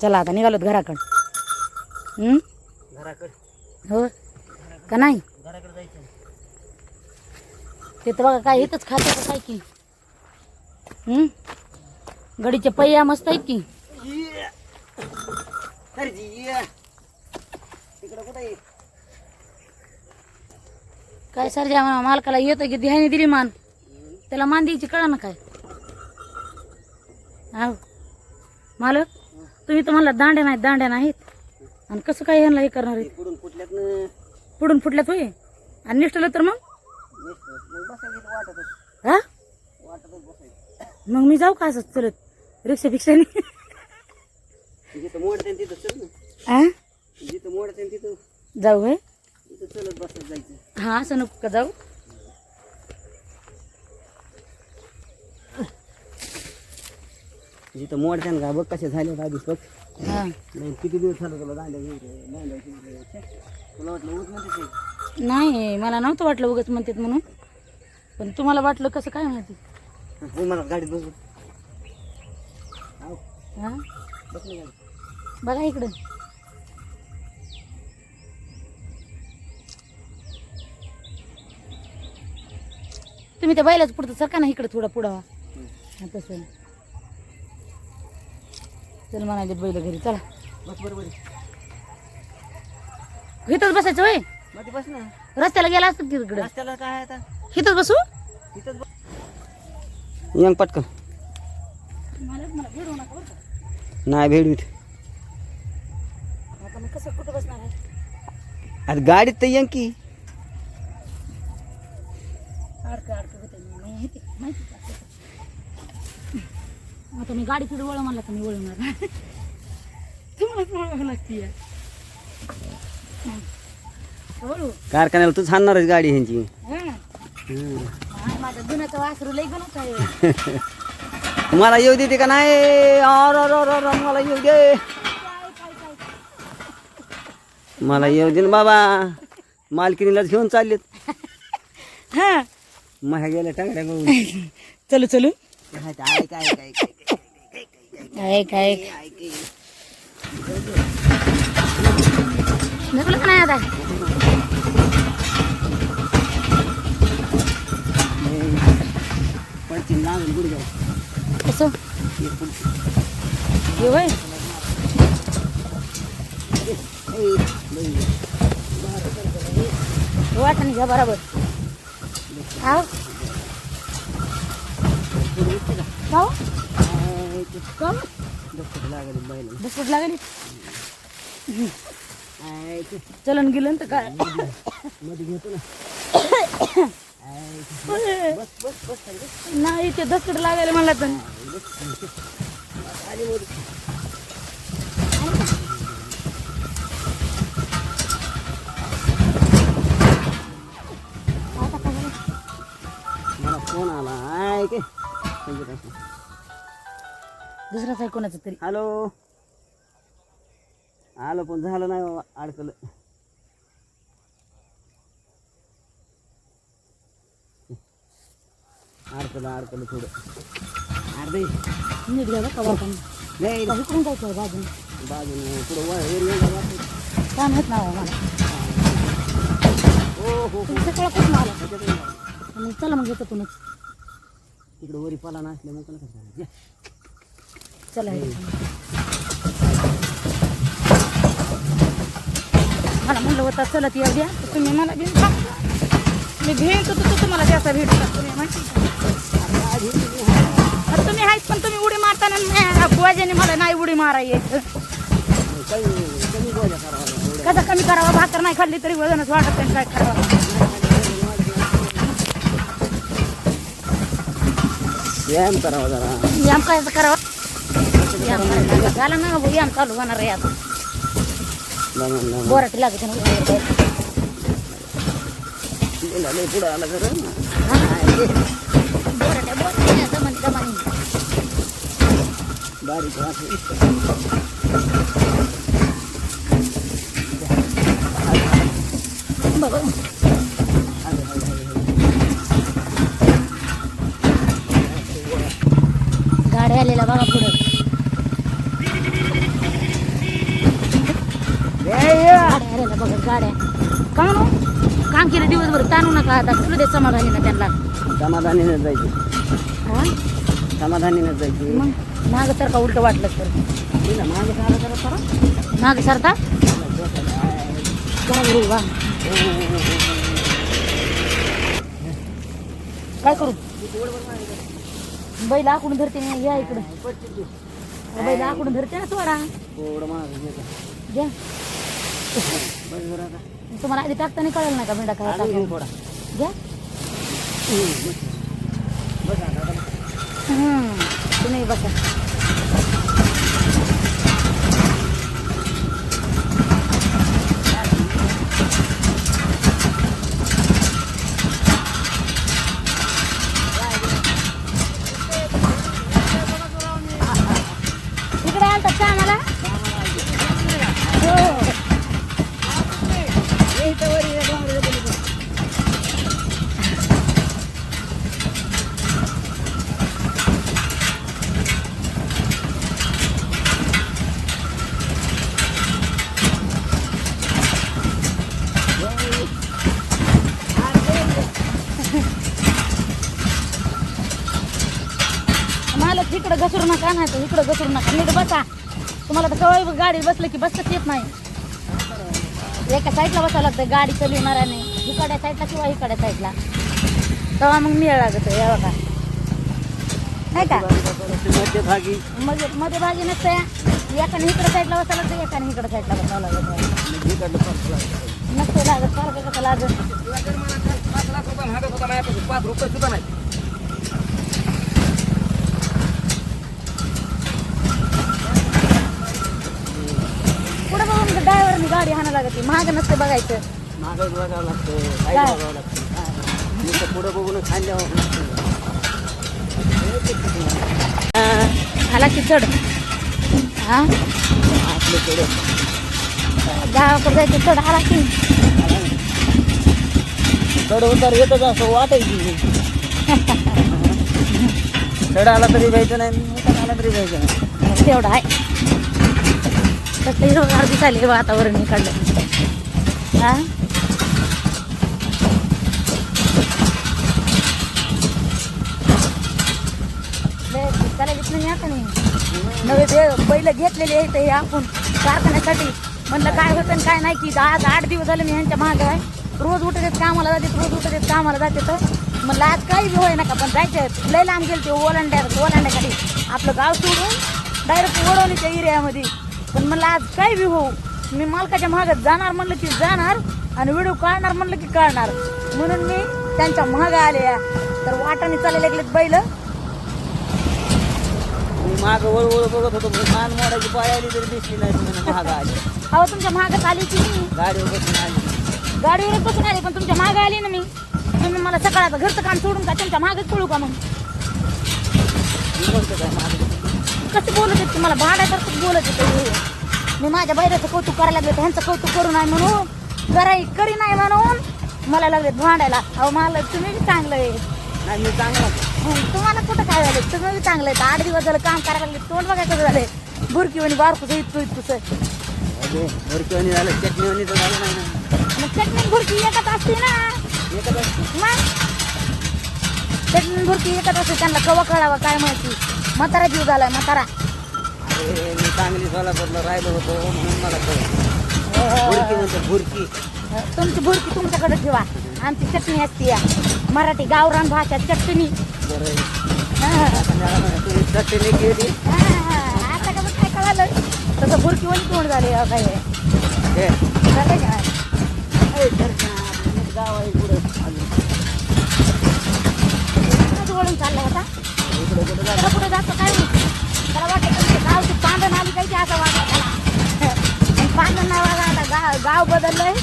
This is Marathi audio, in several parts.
चला आता निघालोत घराकडं. हं? हो? का नाही? ते तर बघा काय इथंच खाते काय की? गडीचे पैया मस्त आहेत की? काय सर ज्या मालकाला येतं की ध्यानी दिली मान? त्याला मान द्यायची कळा ना काय? हो मालक? तुम्ही तर म्हणला दांड्या नाहीत दांड्या नाहीत. आणि कसं काय ह्यांना हे करणार आहेत? पुढून फुटल्यात ना. पुढून फुटल्यात होय? आणि निष्ठलं तर मग? वाटतच. हा? वाटतच बसायचं मग मी जाऊ का असं चलत? रिक्षा जिथं मोडते तिथं चल ना. हा जिथं मोडते तिथं. जाऊ होय? तिथं चलत बसत जायचं. हा असं नको का जाऊ? जिथं मोडते ना का बघ कसे झाले आधीच बघ. हा. नाही किती दिवस झालं तुला दांड्या घेऊन दांड्या घेऊन तुला वाटलं उठ म्हणते नाही मला नव्हतं वाटलं उगाच म्हणतात म्हणून. पण तुम्हाला वाटलं कसं काय माहिती? मला गाडीत बसू. आव. हा? बस ना गाडीत. बघा इकडं. तुम्ही त्या बैलाच पुढचं सरका ना इकडं थोडं पुढं. हा तसं. चल म्हणाले बैल घरी चला. बस बरोबर. इथंच बसायचं होय? मध्ये बस ना. रस्त्याला गेला असतं की तिकडं? रस्त्याला काय आता? इथंच बसू? तिथंच बस. यंग पटकन. मला मला भेटू नका बरं का. नाही भेडवीत आता मग कसं कुठं बसणार आहे? अरे गाडीत तर यंग की अडकं अडकं होतं माहिती माहिती का मी गाडी पुढे वळ म्हणला तर मी वळवणार नाही. तुम्हालाच वळवावं लागते या. वळू कारखान्याला तूच हाणणारच गाडी ह्यांची हा. हम्म. हा, माझं वासरू लई गुणच आहे मला येऊ देते का नाही अर अर अर अर, मला येऊ दे मला येऊ दे ना बाबा मालकिनीलाच घेऊन चाललेत हा माझ्या गेल्या टांगड्या गळून. चलू चलू ऐक, काय काय ऐक, ऐक. झोपलं का नाही आता. कसं? हे होय? लई. वाटण घ्या बरोबर. आव का? लागली बैल. लागली चलन गेलं तर काय मध्ये घेतो ना. नाही ते दसकट लागायला मला तर? मला फोन आला ऐक संगीताचा. दुसराच आहे कोणाचं तरी? हॅलो. आलं पण झालं नाही बाबा, अडकलं. अडकलं अडकलं थोडं. अर्धे नीट घ्या बरं का वाटण नाही. का इकडून जायचं आहे बाजून बाजूने पुढं वर एरिया वाटत काय माहीत नाही हो मला. हो हो तुम्ही सकाळपासून आला. मग चला मग येतो तुम्ही. तिकडं वरी पाला नसल्या मग कोण करणार चला. मला म्हणलं होतं चलत येऊ द्या. तुम्ही मला भेट मी भेट होतो तर तुम्हाला त्याचा भेट तुम्ही माहिती तुम्ही आहेच पण तुम्ही उडी मारताना बुवाजीने मला नाही उडी मारा येत कमी कमी गोळ्या करावा एवढ्या कसं कमी करावा? भाकर नाही खाल्ली तरी वजनच वाटत नाही काय करावं? व्यायाम करावा जरा. याम काय करावं? याम करायला झालं ना भाऊ याम चालू होणार आहे आता लमन लमन बोराटी लागत आहे ना. गेला लय पुढं आला खरं बघा गाड्या का काम केलं दिवसभर ताणू नका आता तुला दे समाधानी ना त्यांना समाधानीनं जायचे हा समाधानीनं जायची मग माग सारखा उलट वाटलं तर माग सारा जरा करा. माग सारखा करा वा काय करू बैल आकडून धरते ना या इकडं बैल आकडून धरते ना सोडा थोडं घ्या तुम्हाला आधी टाकताना कळेल नाही का भेंडा काय टाकून थोडा घ्या. तुम्ही बसा. मला तिकडं घसरू नका नाही तर इकडं घसरू नका. नीट बसा. तुम्हाला तर कवळ गाडी बसलं की बसताच येत नाही. एका साईडला बसावं लागतं गाडी चालवणाऱ्याने इकडच्या साईडला किंवा इकड्या साईडला तेव्हा मग मिळ लागत या बघा. नाही का? मध्यभागी मध्ये मध्यभागी नसतं एकाने इकडं साईडला बसावं लागतं एकाने इकडं साईडला बसावं लागत नसते लागत सारखं कसं लागत पाच रुपये सुद्धा नाही पुढे बघून ड्रायव्हरने गाडी हाणा लागते महाग नसते बघायचं. बघावं लागतं काय? साईड बघावं लागतं. नुसतं पुढं बघून आला की चढ. हा? गावाकडे जायचं चढ आला की. चढ उतार येतच असं वाटायची. चढ आला तरी जायचं नाही उतार आला तरी जायचं नाही. तेवढं आहे. कसलं हिरवगार दिसायले वातावरण इकडलं. हा? लय नाही नवे ते बैल घेतलेले आहेत ते आपण कारखान्यासाठी. म्हणलं काय होतं आणि काय नाही की आज आठ दिवस झाले मी ह्यांच्या मागं आहे. रोज उठत आहेत कामाला जाते रोज उठत आहेत कामाला जाते तर. म्हणलं आज काही बी होय नका पण जायचं लय लांब गेलं ते ओलांड्या ओलांड्यासाठी आपलं गाव सोडून डायरेक्ट वडवणीच्या एरियामध्ये पण म्हणलं आज काही बी होऊ? मी मालकाच्या मागत जाणार म्हणलं की जाणार आणि व्हिडिओ काढणार म्हणलं की काढणार. म्हणून मी त्यांच्या मागं आले या. तर वाटाने चालले लागलेत बैल. मागं वळवळ बघत होतो मान मोडायची पाय आली तरी दिसली नाही म्हणून महाग आली. अहो तुमच्या मागत आली की मी. गाडीवर बसून आली. गाडीवर बसून आली पण तुमच्या मागं आली ना मी. तुम्ही मला सकाळचं घरचं काम सोडून का तुमच्या मागच पळू का मग? म्हणतो काय मागं? कसं बोलत आहेत तुम्हाला भाड्यासारखंच बोलत येते मी माझ्या बैराचं कौतुक करायला लागले ह्यांचं कौतुक करू नाही म्हणून कराई करी नाही म्हणून मला लागले भांडायला. अहो मला तुम्ही बी चांगलं आहे. नाही मी चांगला तुम्हाला कुठं काय झालं तुम्ही बी चांगलं आहे. आठ दिवस झालं काम करायला लागले. तोंड बघायचं कसं झालंय. बुरकी आणि बारकुचं इतकं इतकुसं अरे भरकीवानी झालं. चटणीवानी तर झालं नाही मग चटणी बुरकी एकच असते ना. एकच असतं. मग? चटणी बुरकी एकच असते. त्यांना कवा कळावा काय माहिती. म्हातारा जीव झालाय म्हातारा. अरे मी चांगली सोलापूरला राहिलो होतो म्हणून मला कळलं. भुरकी म्हणतो भुरकी तुमची बुरकी तुमच्याकडे ठेवा. आमची चटणी असते या. मराठी गावरान भाषा चटणी. बरं. हा. तुम्ही चटणी केली? हा, आता का काय कळालं? तसं बुरकी वणी तोंड झाले अहो काय हे. झालं का? ए, दर्शन आपलं गाव आहे पुढं. अजून. इकडंच वळून चाललं होता कुठं पुढे जातो काय. त्याला वाटतं गावची पांढर आली काही असं वागला त्याला पण पांढर नाही वागा आता गाव गाव बदललंय.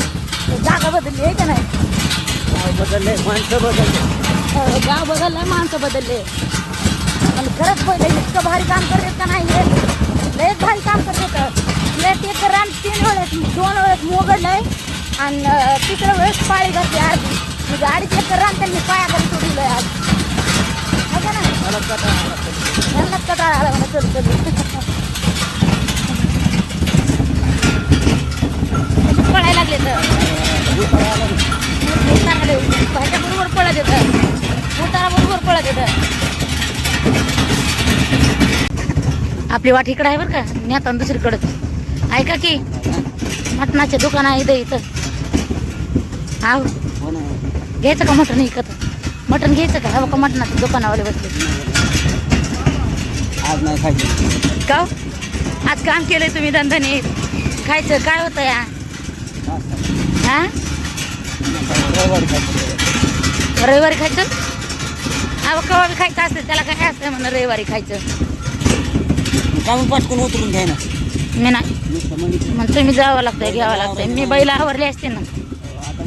जागा बदलली आहे का नाही? गाव बदललंय माणसं बदलले. हो, गाव बदललंय माणसं बदलले. पण खरंच पहिले इतकं भारी काम करत का नाही? लयच भारी काम करत एक एक रान तीन वेळेस दोन वेळेस मोगडलंय. आणि तिसऱ्या वेळेस पाळी घातली आज म्हणजे अडीच एकर रान त्यांनी पायाखाली सोडलंय आज. है यांनाच लागले तर ह्याच्या बरोबर येतं बरोबर येतं आपली वाट इकडं आहे बरं का? नेता दुसरीकडं. ऐका की मटणाचे दुकान आहे इथं इथं. हा घ्यायचं का मटण इकत? मटण घ्यायचं का? हवं का मटणाचं दुकानावाले बसले? आज नाही खायचं. का? आज काम केलंय तुम्ही धंदाने खायचं काय होतं या? हा? रविवारी खायचं. रविवारी खायचं? अहो कवा बी खायचं असतं त्याला काय असतं म्हणा रविवारी खायचं. कामून पाटकून उतरून घ्याय ना. मी नाही. नुसतं म्हणजे मग तुम्ही जावं लागतंय घ्यावं लागतंय. मी बैला आवरले असते ना. आता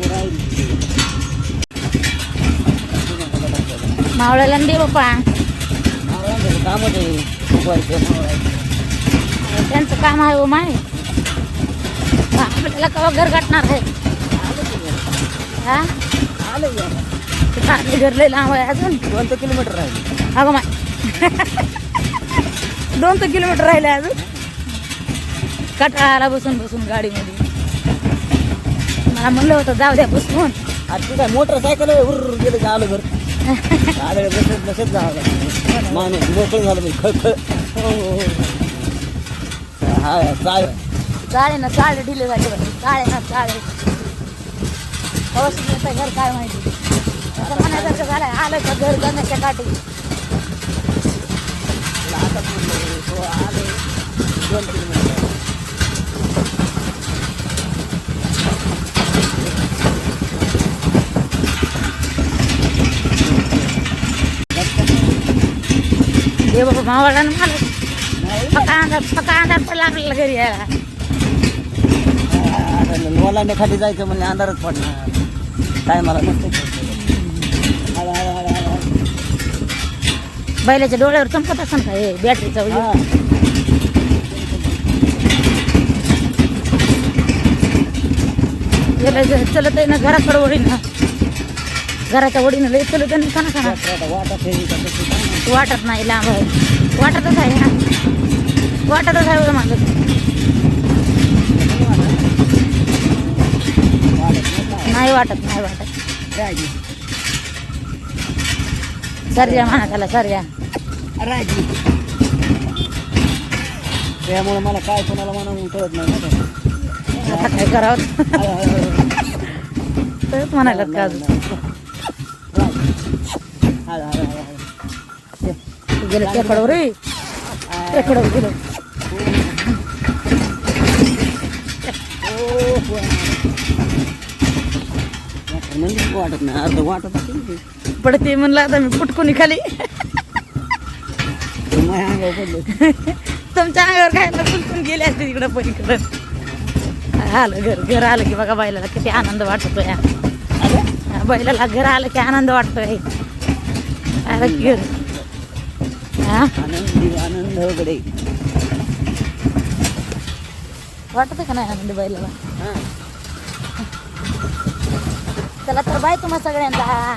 मावळ्याला दे बाप्पा. कामच आहे त्यांचं काम आहे हो माय. आपल्याला कवा घर गाठणार आहे? हा? आलं घर लय लांब आहे अजून. कोणतं किलोमीटर राहील. अगं माय. दोन तर किलोमीटर राहिले अजून. कटाळाला बसून बसून गाडीमध्ये. मला म्हणलं होतं जाऊ द्या बसून. आज तू काय मोटरसायकल उर गेलं आलं घर. आलं बसत बसत जावं माणूस मोकळं झालं म्हणजे खळ खळ हा चाल चाळे ना चालेल ढिले झाले बघ चाळे ना चालेल. पाऊस घर काय माहिती? आता म्हणायसारखं झालंय आलं का घर गण्याच्या काठी? आता आलं दोन किलोमीटर बाबा मावाला ना मला अंधार पका अंधार पडला आपल्याला घरी यायला. खाली जायचं म्हणजे अंधारच पडणार. काय मला मस्त आलं, आलं, आलं, आलं. बैलाच्या डोळ्यावर चमकत असं का हे बॅटरीचा. चलत आहे ना घराकडे वडीन ना. घराच्या वडीनं लई चलत आहे ना खाना खाना वाटत नाही. लांब आहे वाटतच आहे ना वाटतच आहे माझं नाही वाटत नाही वाटत काय. राजी सर्या म्हणा त्याला सर्या राजी त्यामुळे मला काय कोणाला म्हणून कळत नाही. आता काय करावं. तेच म्हणायला का अजून राजी. आलं, आलं, आलं, आलं. गेलं टेकडवर रे टेकडवर गेलो ओ, हो. म्हणजे वाटत नाही अर्ध वाटत असेल ते. पडते म्हणलं आता मी पुटकुनी खाली. तुमच्या अंगावर काय फुलकून गेले असते तिकडं पलीकडं. आलं घर घर आलं की बघा बैलाला किती आनंद वाटतो या बैलाला घर आलं की आनंद वाटतोय. आलं की घर. आनंदी आनंद वगैरे. वाटत का नाही आनंद बैलाला? हा. चला तर बाय तुम्हा सगळ्यांना.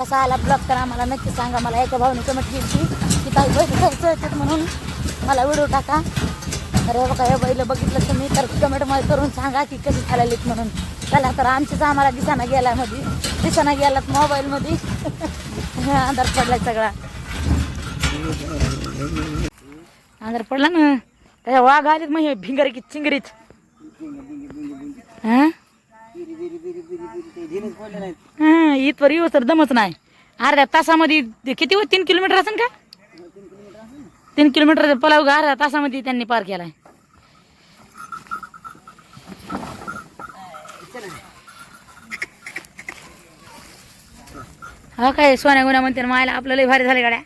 कसा आला ब्लॉग करा मला नक्की सांगा. मला एका भावने कमेंट केली की ताई बैल खायचं होतं म्हणून मला व्हिडिओ टाका. तर हे बघा हे बैल बघितलं तुम्ही तर कमेंटमध्ये करून सांगा की कशी चाललीत म्हणून. चला तर आमचीच आम्हाला दिसाना गेला मध्ये दिसाना गेलात मोबाईलमध्ये अंधार पडलाय सगळा. आजार पडला ना. त्याच्या वाघ आलीत मग हे भिंगरी की चिंगरीत. हा? इथवर येऊ तर दमच नाही. अर्ध्या तासामध्ये ते किती हो तीन किलोमीटर असेल का? तीन किलोमीटर पलाव का अर्ध्या तासामध्ये त्यांनी पार केलाय. हा काय सोन्या गुन्हा म्हणते ना, मायला आपलं भारी झाले गाड्या.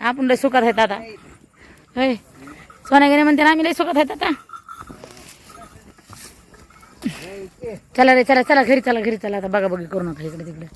आपण लय सुखात आहेत आता. होय. सोन्या म्हणते ना, आम्ही लय सुखात आहेत आता. चला रे चला चला घरी चला घरी चला. आता बघा बघी करू नका इकडे तिकडे.